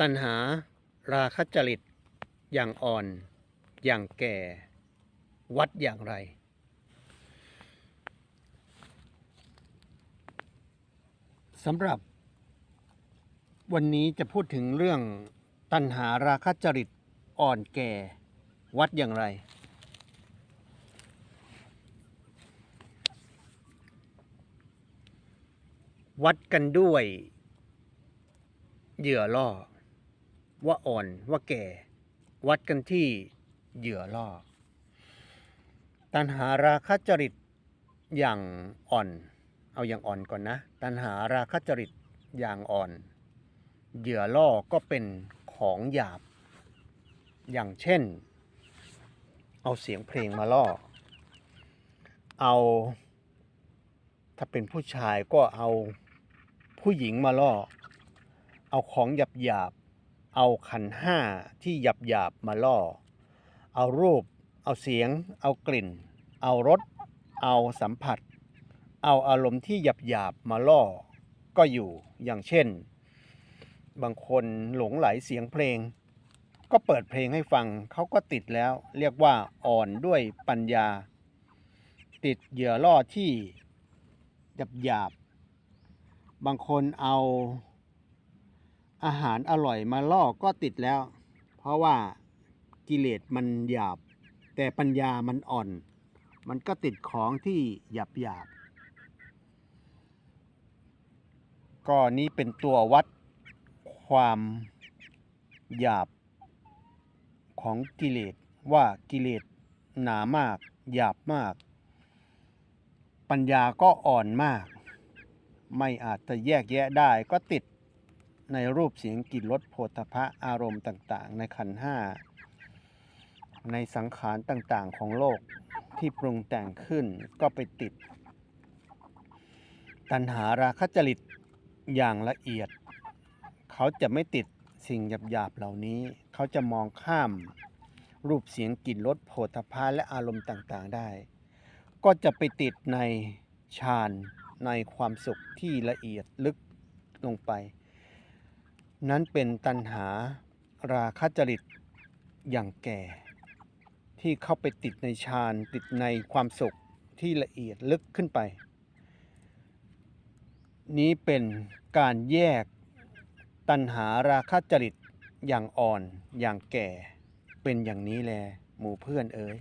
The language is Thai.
ตัณหาราคะจริต อย่างอ่อน อย่างแก่ วัดอย่างไร สำหรับ วันนี้จะพูดถึงเรื่องตัณหาราคะจริตอ่อนแก่ วัดอย่างไร วัดกันด้วย เหยื่อล่อ ว่าอ่อนว่าแก่ วัดกันที่เหยื่อล่อ ตัณหาราคะจริตอย่างอ่อน เอาอย่างอ่อนก่อนนะ ตัณหาราคะจริตอย่างอ่อน เหยื่อล่อก็เป็นของหยาบ อย่างเช่น เอาเสียงเพลงมาล่อ เอาถ้าเป็นผู้ชายก็เอาผู้หญิงมาล่อ เอาของหยาบหยาบ เอาขันห้าที่หยาบหยาบมาล่อ เอารูป เอาเสียง เอากลิ่น เอารส เอาสัมผัส เอาอารมณ์ที่หยาบหยาบมาล่อ ก็อยู่อย่างเช่น บางคนหลงไหลเสียงเพลง ก็เปิดเพลงให้ฟังเขาก็ติดแล้ว เรียกว่าอ่อนด้วยปัญญา ติดเหยื่อล่อที่หยาบหยาบ บางคนเอา อาหารอร่อยมาล่อก็ติดแล้ว เพราะว่ากิเลสมันหยาบ แต่ปัญญามันอ่อน มันก็ติดของที่หยาบหยาบก็นี้เป็นตัววัดความหยาบของกิเลสว่ากิเลสหนามาก หยาบมาก ปัญญาก็อ่อนมาก ไม่อาจจะแยกแยะได้ก็ติด ในรูปเสียงกลิ่นรสโผฏฐัพะอารมณ์ต่าง ๆ ในขันห้าในสังขารต่างๆของโลกที่ปรุงแต่งขึ้นก็ไปติด ตัณหาราคะจริตอย่างละเอียด เขาจะไม่ติดสิ่งหยาบๆเหล่านี้ เขาจะมองข้าม รูปเสียงกลิ่นรสโผฏฐพะและอารมณ์ต่างๆได้ ก็จะไปติดในฌานในความสุขที่ละเอียดลึกลงไป นั้นเป็นตัณหาราคะจริตอย่างแก่ ที่เข้าไปติดในฌานติดในความสุขที่ละเอียดลึกขึ้นไป นี้เป็นการแยกตัณหาราคะจริตอย่างอ่อนอย่างแก่เป็นอย่างนี้แล หมู่เพื่อนเอ๋ย